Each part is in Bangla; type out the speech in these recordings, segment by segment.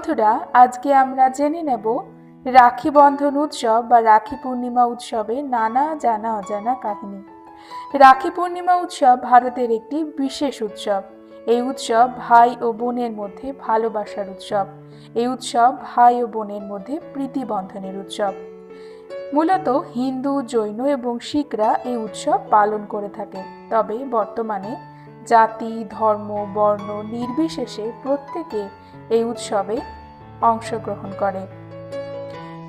বন্ধুরা আজকে আমরা জেনে নেব রাখি বন্ধন উৎসব বা রাখি পূর্ণিমা উৎসবে নানা জানা অজানা কাহিনী। রাখি পূর্ণিমা উৎসব ভারতের একটি বিশেষ উৎসব। এই উৎসব ভাই ও বোনের মধ্যে ভালোবাসার উৎসব। এই উৎসব ভাই ও বোনের মধ্যে প্রীতি বন্ধনের উৎসব। মূলত হিন্দু, জৈন এবং শিখরা এই উৎসব পালন করে থাকে। তবে বর্তমানে জাতি, ধর্ম, বর্ণ নির্বিশেষে প্রত্যেকে এই উৎসবে অংশগ্রহণ করে।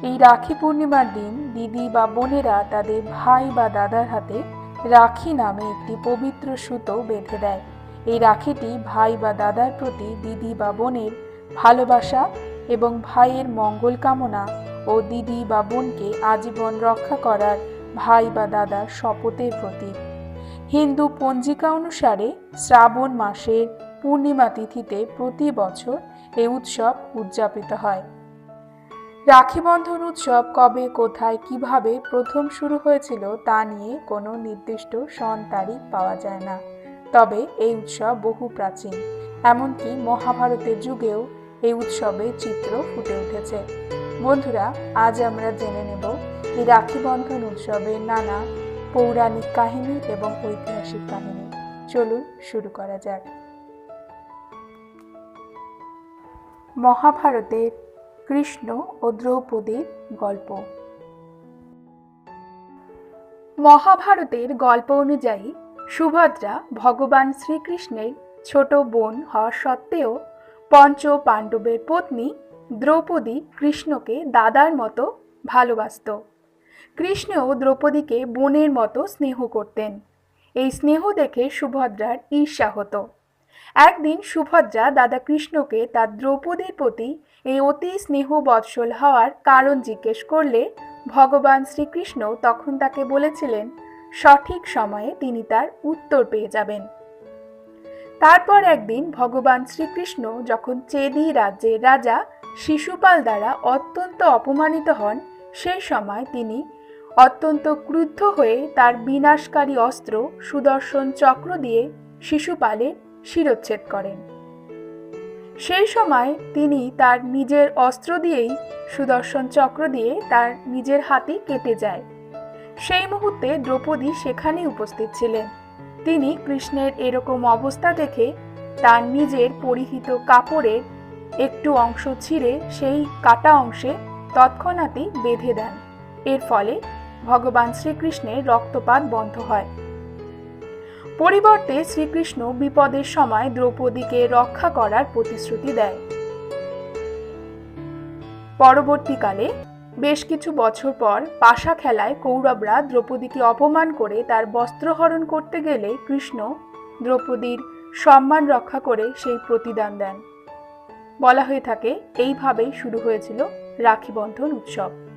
এই রাখি পূর্ণিমার দিন দিদি বা বোনেরা তাদের ভাই বা দাদার হাতে রাখি নামে একটি পবিত্র সুতো বেঁধে দেয়। এই রাখিটি ভাই বা দাদার প্রতি দিদি বা বোনের ভালোবাসা এবং ভাইয়ের মঙ্গল কামনা ও দিদি বা বোনকে আজীবন রক্ষা করার ভাই বা দাদার শপথের প্রতীক। হিন্দু পঞ্জিকা অনুসারে শ্রাবণ মাসের পূর্ণিমা তিথিতে প্রতি বছর এই উৎসব উদযাপিত হয়। রাখি বন্ধন উৎসব কবে, কোথায়, কীভাবে প্রথম শুরু হয়েছিল তা নিয়ে কোনো নির্দিষ্ট সন তারিখ পাওয়া যায় না। তবে এই উৎসব বহু প্রাচীন, এমনকি মহাভারতের যুগেও এই উৎসবে চিত্র ফুটে উঠেছে। বন্ধুরা, আজ আমরা জেনে নেব এই রাখি বন্ধন উৎসবের নানা পৌরাণিক কাহিনী এবং ঐতিহাসিক কাহিনী। চলুন শুরু করা যাক। মহাভারতের কৃষ্ণ ও দ্রৌপদীর গল্প। মহাভারতের গল্প অনুযায়ী সুভদ্রা ভগবান শ্রীকৃষ্ণের ছোট বোন হওয়া সত্ত্বেও পঞ্চ পাণ্ডবের পত্নী দ্রৌপদী কৃষ্ণকে দাদার মতো ভালোবাসত। কৃষ্ণও দ্রৌপদীকে বোনের মতো স্নেহ করতেন। এই স্নেহ দেখে সুভদ্রার ঈর্ষা হতো একদিন সুভদ্রা দাদা কৃষ্ণকে তার দ্রৌপদীর প্রতি এই অতি স্নেহ বৎসল হওয়ার কারণ জিজ্ঞেস করলে ভগবান শ্রীকৃষ্ণ তখন তাকে বলেছিলেন, সঠিক সময়ে তিনি তার উত্তর পেয়ে যাবেন। তারপর একদিন ভগবান শ্রীকৃষ্ণ যখন চেদি রাজ্যের রাজা শিশুপাল দ্বারা অত্যন্ত অপমানিত হন সেই সময় তিনি অত্যন্ত ক্রুদ্ধ হয়ে তার বিনাশকারী অস্ত্র, সুদর্শন চক্র দিয়ে শিশুপালের শিরচ্ছেদ করেন। সেই সময় তিনি তার নিজের অস্ত্র দিয়েই সুদর্শন চক্র দিয়ে তার নিজের হাতে কেটে যায়। সেই মুহূর্তে দ্রৌপদী সেখানেই উপস্থিত ছিলেন। তিনি কৃষ্ণের এরকম অবস্থা দেখে তার নিজের পরিহিত কাপড়ের একটু অংশ ছিঁড়ে সেই কাটা অংশে তৎক্ষণাৎই বেঁধে দেন। এর ফলে ভগবান শ্রীকৃষ্ণের রক্তপাত বন্ধ হয়। পরিবর্তে শ্রীকৃষ্ণ বিপদের সময় দ্রৌপদীকে রক্ষা করার প্রতিশ্রুতি দেয়। পরবর্তীকালে বেশ কিছু বছর পর পাশা খেলায় কৌরবরা দ্রৌপদীকে অপমান করে তার বস্ত্রহরণ করতে গেলে কৃষ্ণ দ্রৌপদীর সম্মান রক্ষা করে সেই প্রতিদান দেন। বলা হয়ে থাকে এইভাবেই শুরু হয়েছিল রাখি বন্ধন উৎসব।